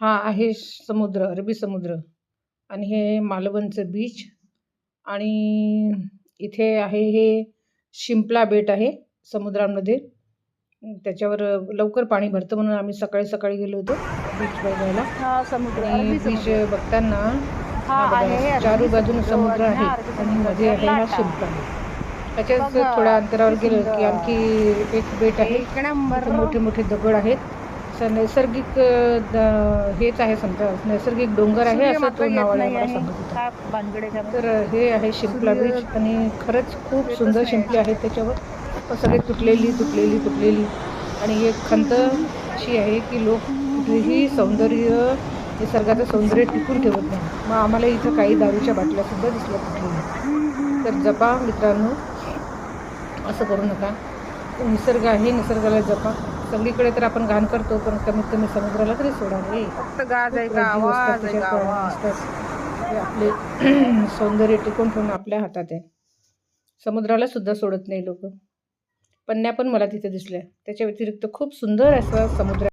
हा आहे समुद्र अरबी समुद्र. आणि हे मालवणचं बीच आणि इथे आहे हे शिंपला बेट आहे समुद्रामध्ये. त्याच्यावर लवकर पाणी भरतं म्हणून आम्ही सकाळी सकाळी गेलो होतो बीच बघायला. हा समुद्र आणि अरबी बीच समुद्र. बघताना चारू बाजूने समुद्र. आहे. आणि मध्ये आहे हा. शिंपला त्याच्याच थोड्या अंतरावर गेलं की. आणखी एक बेट आहे. मोठे मोठे दगड आहेत. असं नैसर्गिक द- हेच आहे समजा नैसर्गिक डोंगर आहे सूर्य असं मात्र तो येत नावाला नाही आहे. समजत होतं. भानगड आहे? तर हे आहे शिंपला सूर्य बीच आणि खरंच खूप येतच सुंदर नाही. शिंपले आहेत त्याच्यावर सगळे तुटलेली तुटलेली तुटलेली आणि एक खंत अशी आहे की लोक कुठेही सौंदर्य निसर्गाचं सौंदर्य टिकून ठेवत नाही मग आम्हाला इथं काही दारूच्या बाटल्या सुद्धा दिसल्या कुठलेल्या तर जपा मित्रांनो असं करू नका निसर्ग आहे निसर्गाला जपा. सगळीकडे तर आपण घाण करतो पण कमीत कमी समुद्राला तरी सोडा. रे फक्त गाज आहे खूप का राजीव असतात, आवाज आहे का त्याच्यात आवाज असतात. हे आपले सौंदर्य टिकून ठेवणं आपल्या हातात आहे. समुद्राला सुद्धा सोडत नाही लोक. पन्न्या पण मला तिथे दिसल्या. त्याच्या व्यतिरिक्त खूप सुंदर असं समुद्र